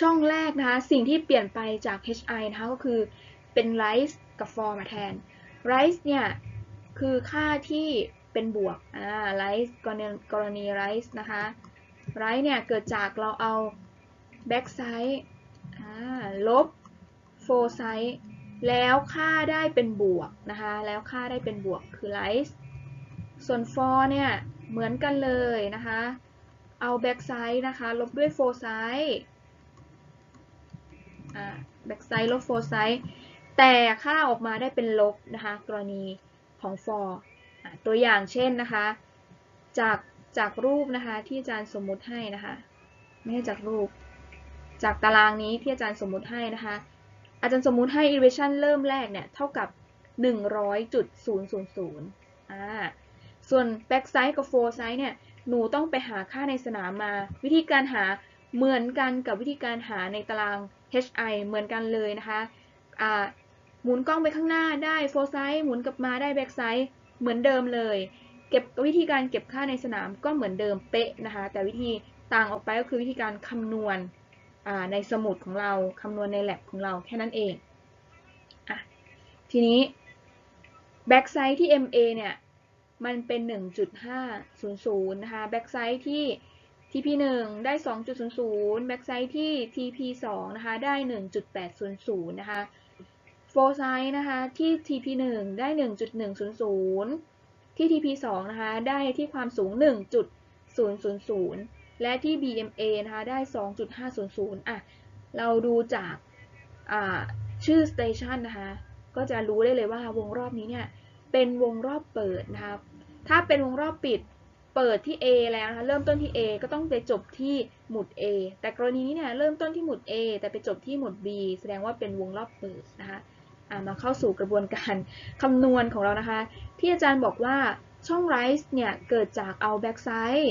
ช่องแรกนะคะสิ่งที่เปลี่ยนไปจาก hi นะคะก็คือเป็น rise กับ for มาแทน rise เนี่ยคือค่าที่เป็นบวกอ่า rise กรณีกรณี rise นะคะ rise เนี่ยเกิดจากเราเอา back side อ่าลบ for side แล้วค่าได้เป็นบวกนะคะแล้วค่าได้เป็นบวกคือ rise ส่วน for เนี่ยเหมือนกันเลยนะคะเอา back side นะคะลบด้วย for side อ่า back side ลบ for side แต่ค่าออกมาได้เป็นลบนะคะ กรณีของ for อะตัวอย่างเช่นนะคะ จากจากรูปนะคะที่อาจารย์สมมุติให้นะคะ ไม่ใช่จากรูป จากตารางนี้ที่อาจารย์สมมุติให้นะคะ อาจารย์สมมุติให้ elevation เริ่มแรกเนี่ยเท่ากับ 100.000อ่าส่วน back side กับ for side เนี่ยหนูต้องไปหาค่าในสนามมา วิธีการหา เหมือนกันกับวิธีการหาในตาราง HI เหมือนกันเลยนะคะอ่าหมุนกล้องไปข้างหน้าได้ for side หมุนกลับมาได้ back side เหมือนเดิมเลย เก็บวิธีการเก็บค่าในสนามก็เหมือนเดิมเป๊ะนะคะ แต่วิธีต่างออกไปก็คือวิธีการคำนวณในสมุดของเราคำนวณใน lab ของเราแค่นั้นเองอทีนี้ back side ที่ MA เนี่ย มันเป็น 1.500 นะคะ back side ที่ TP1 ได้ 2.00 back side ที่ TP2 นะคะ ได้ 1.800 นะคะ for side นะคะ ที่ TP1 ได้ 1.100 ที่ TP2 นะคะ ได้ที่ความสูง 1.000 และที่ BMA นะคะ ได้ 2.500 อะ เราดูจากชื่อ station นะคะ ก็จะรู้ได้เลยว่าวงรอบนี้เนี่ย เป็นวงรอบเปิดนะคะ ถ้าเป็นวงรอบปิด เปิดที่ A แล้วนะคะ เริ่มต้นที่ A ก็ต้องไปจบที่หมุด A แต่กรณีนี้เนี่ยเริ่มต้นที่หมุด A แต่ไปจบที่หมุด B แสดงว่าเป็นวงรอบเปิดนะคะมาเข้าสู่กระบวนการคำนวณของเรานะคะ ที่อาจารย์บอกว่าช่อง rise เนี่ยเกิดจากเอา back side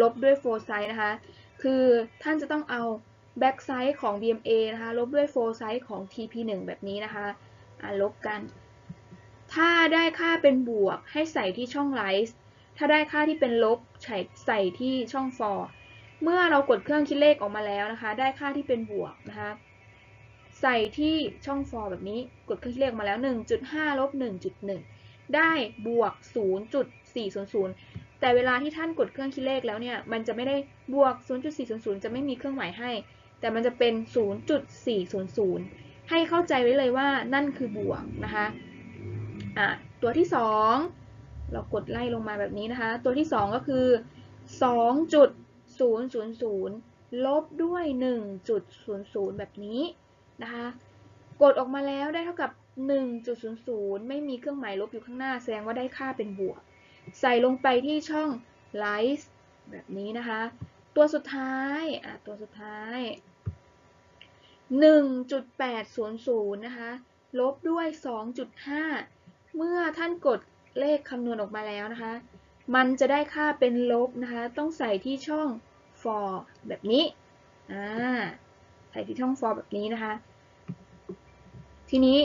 ลบด้วย for side นะคะ คือท่านจะต้องเอา back side ของ BMA นะคะ ลบด้วย for side ของ TP1 แบบนี้นะคะลบกัน ถ้าได้ค่าเป็นบวกให้ใส่ที่ช่อง rise ถ้าได้ค่าที่เป็นลบใส่ที่ช่อง for เมื่อเรากดเครื่องคิดเลขออกมาแล้วนะคะ ได้ค่าที่เป็นบวกนะคะ ใส่ที่ช่อง for แบบนี้ กดเครื่องคิดเลขมาแล้ว 1.5ลบ1.1 ได้บวก 0.400 แต่เวลาที่ท่านกดเครื่องคิดเลขแล้วเนี่ย มันจะไม่ได้บวก 0.400 จะไม่มีเครื่องหมายให้ แต่มันจะเป็น 0.400 ให้เข้าใจไว้เลยว่านั่นคือบวกนะคะ อะ ตัวที่ 2 เรากดไล่ลงมาแบบนี้นะคะ ตัวที่ 2 ก็คือ 2.000 ลบด้วย 1.00 แบบนี้นะคะ กดออกมาแล้วได้เท่ากับ 1.00 ไม่มีเครื่องหมายลบอยู่ข้างหน้าแสดงว่าได้ค่าเป็นบวก ใส่ลงไปที่ช่อง rise แบบนี้นะคะ ตัวสุดท้ายอะตัวสุดท้าย 1.800 นะคะ ลบด้วย 2.5 เมื่อท่านกด เลขคำนวณออกมาแล้วนะคะ มันจะได้ค่าเป็นลบนะคะ ต้องใส่ที่ช่อง for แบบนี้อ่าใส่ที่ช่อง for แบบนี้นะคะ ทีนี้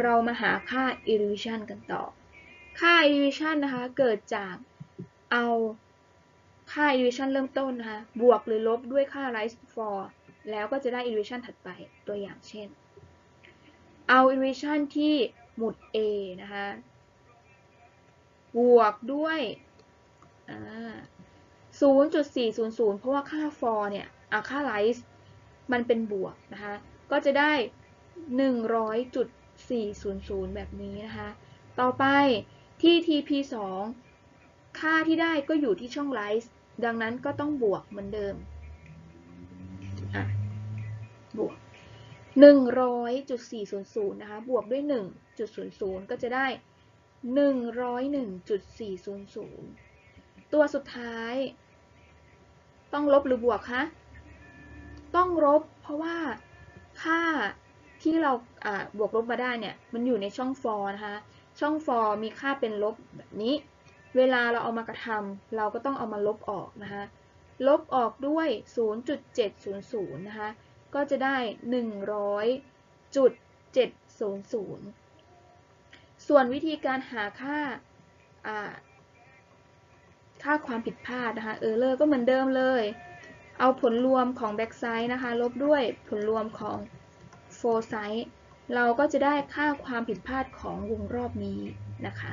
เรามาหาค่า elevation กันต่อ ค่า elevation นะคะ เกิดจากเอาค่า elevation เริ่มต้นนะคะ บวกหรือลบด้วยค่า rise for แล้วก็จะได้ elevation ถัดไป ตัวอย่างเช่น เอา elevation ที่หมุด A นะคะ บวกด้วย0.400 เพราะว่าค่า for เนี่ยค่า rise มันเป็นบวกนะคะ ก็จะได้ 100.400 แบบนี้นะคะ ต่อไปที่ TP2 ค่าที่ได้ก็อยู่ที่ช่อง rise ดังนั้นก็ต้องบวกเหมือนเดิม บวก 100.400 นะคะ บวกด้วย 1.00 ก็จะได้ 101.400 ตัวสุดท้าย ต้องลบหรือบวกคะ ต้องลบเพราะว่าค่าที่เราบวกลบมาได้เนี่ย มันอยู่ในช่อง for นะคะ ช่อง for มีค่าเป็นลบแบบนี้ เวลาเราเอามากระทำเราก็ต้องเอามาลบออกนะคะ ลบออกด้วย 0.700 นะคะ ก็จะได้ 100.700 ส่วนวิธีการหาค่าค่าความผิดพลาดนะคะเออเลอร์ก็เหมือนเดิมเลย เอาผลรวมของ back side นะคะ ลบด้วยผลรวมของ foresight เราก็จะได้ค่าความผิดพลาดของวงรอบนี้นะคะ